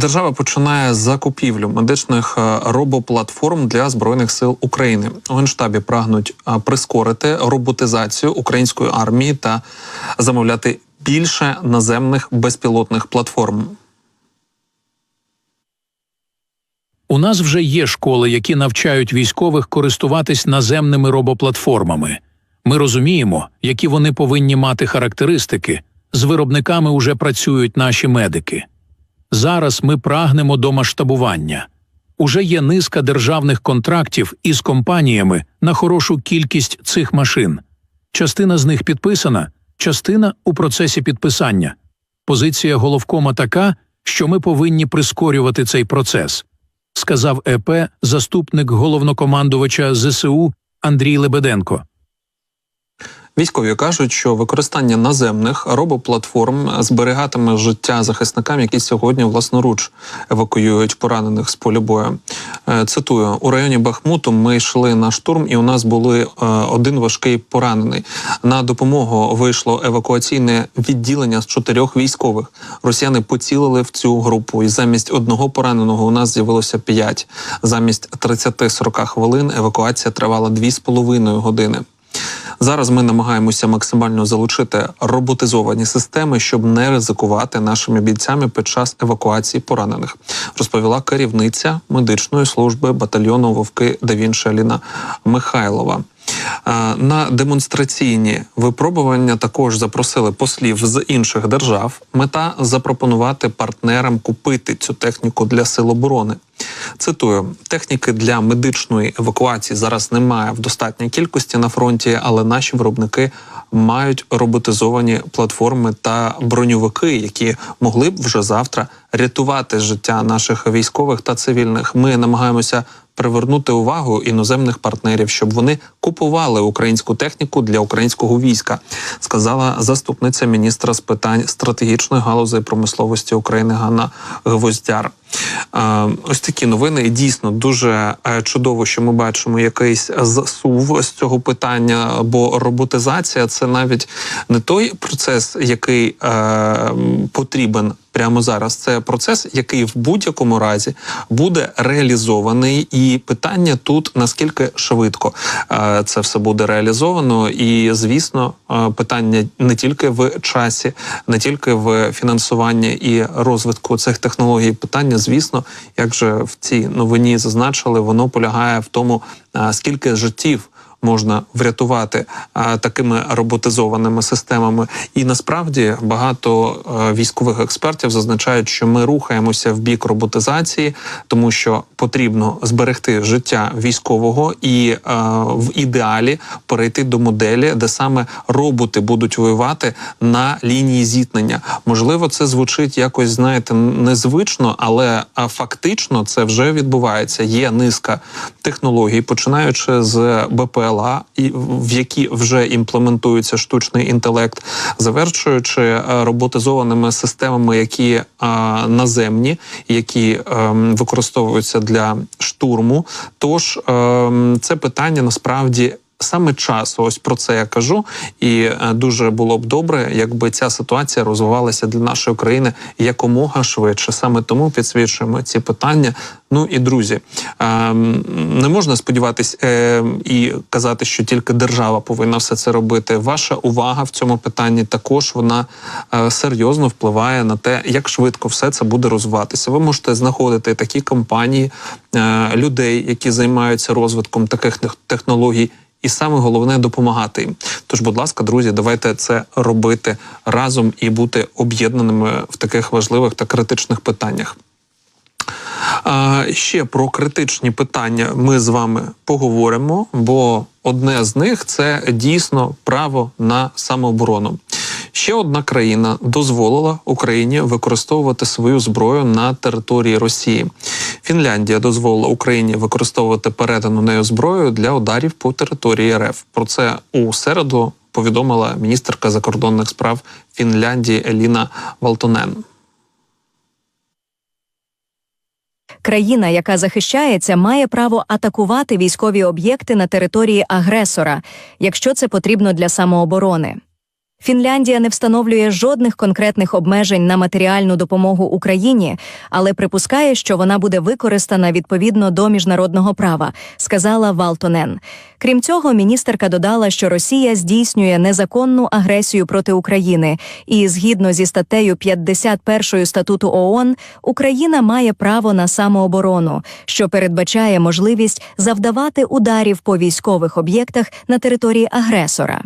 Держава починає закупівлю медичних е, робоплатформ для збройних сил України. У генштабі прагнуть е, прискорити роботизацію української армії та замовляти більше наземних безпілотних платформ. У нас вже є школи, які навчають військових користуватись наземними робоплатформами. Ми розуміємо, які вони повинні мати характеристики. З виробниками уже працюють наші медики. Зараз ми прагнемо до масштабування. Уже є низка державних контрактів із компаніями на хорошу кількість цих машин. Частина з них підписана, частина у процесі підписання. Позиція головкома така, що ми повинні прискорювати цей процес, сказав ЕП заступник головнокомандувача ЗСУ Андрій Лебеденко. Військові кажуть, що використання наземних робоплатформ зберігатиме життя захисникам, які сьогодні власноруч евакуюють поранених з поля бою. Е, Цитую у районі Бахмуту. Ми йшли на штурм, і у нас були е, один важкий поранений. На допомогу вийшло евакуаційне відділення з чотирьох військових. Росіяни поцілили в цю групу, і замість одного пораненого у нас з'явилося п'ять. Замість 30-40 хвилин евакуація тривала 2,5 години. Зараз ми намагаємося максимально залучити роботизовані системи, щоб не ризикувати нашими бійцями під час евакуації поранених, розповіла керівниця медичної служби батальйону Вовки Давінша Аліна Михайлова. Е, На демонстраційні випробування також запросили послів з інших держав. Мета запропонувати партнерам купити цю техніку для сил оборони. Цитую: техніки для медичної евакуації зараз немає в достатній кількості на фронті, але наші виробники мають роботизовані платформи та броньовики, які могли б вже завтра рятувати життя наших військових та цивільних. Ми намагаємося привернути увагу іноземних партнерів, щоб вони купували українську техніку для українського війська, сказала заступниця міністра з питань стратегічної галузі промисловості України Ганна Гвоздяр. Е, Ось такі новини. І дійсно дуже е, чудово, що ми бачимо якийсь засув з цього питання. Бо роботизація це навіть не той процес, який е, потрібен. Прямо зараз це процес, який в будь-якому разі буде реалізований, і питання тут наскільки швидко е, це все буде реалізовано. І звісно, е, питання не тільки в часі, не тільки в фінансуванні і розвитку цих технологій. Питання, звісно, як же в цій новині зазначили, воно полягає в тому, е, скільки життів можна врятувати а, такими роботизованими системами. І насправді багато е, військових експертів зазначають, що ми рухаємося в бік роботизації, тому що потрібно зберегти життя військового і е, в ідеалі перейти до моделі, де саме роботи будуть воювати на лінії зіткнення. Можливо, це звучить якось, знаєте, незвично, але фактично це вже відбувається. Є низка технологій, починаючи з БПЛА, і в які вже імплементується штучний інтелект, завершуючи е, роботизованими системами, які е, наземні, які е, використовуються для штурму. Тож е, це питання насправді. Саме часу, ось про це я кажу, і е, дуже було б добре, якби ця ситуація розвивалася для нашої країни якомога швидше. Саме тому підсвічуємо ці питання. Ну і друзі, е, не можна сподіватись е, і казати, що тільки держава повинна все це робити. Ваша увага в цьому питанні також вона е, серйозно впливає на те, як швидко все це буде розвиватися. Ви можете знаходити такі компанії, е, людей, які займаються розвитком таких технологій. І саме головне допомагати їм. Тож, будь ласка, друзі, давайте це робити разом і бути об'єднаними в таких важливих та критичних питаннях. А, ще про критичні питання ми з вами поговоримо, бо одне з них це дійсно право на самооборону. Ще одна країна дозволила Україні використовувати свою зброю на території Росії. Фінляндія дозволила Україні використовувати передану нею зброю для ударів по території РФ. Про це у середу повідомила міністерка закордонних справ Фінляндії Еліна Валтонен. Країна, яка захищається, має право атакувати військові об'єкти на території агресора, якщо це потрібно для самооборони. Фінляндія не встановлює жодних конкретних обмежень на матеріальну допомогу Україні, але припускає, що вона буде використана відповідно до міжнародного права, сказала Валтонен. Крім цього, міністерка додала, що Росія здійснює незаконну агресію проти України, і згідно зі статтею 51 статуту ООН, Україна має право на самооборону, що передбачає можливість завдавати ударів по військових об'єктах на території агресора.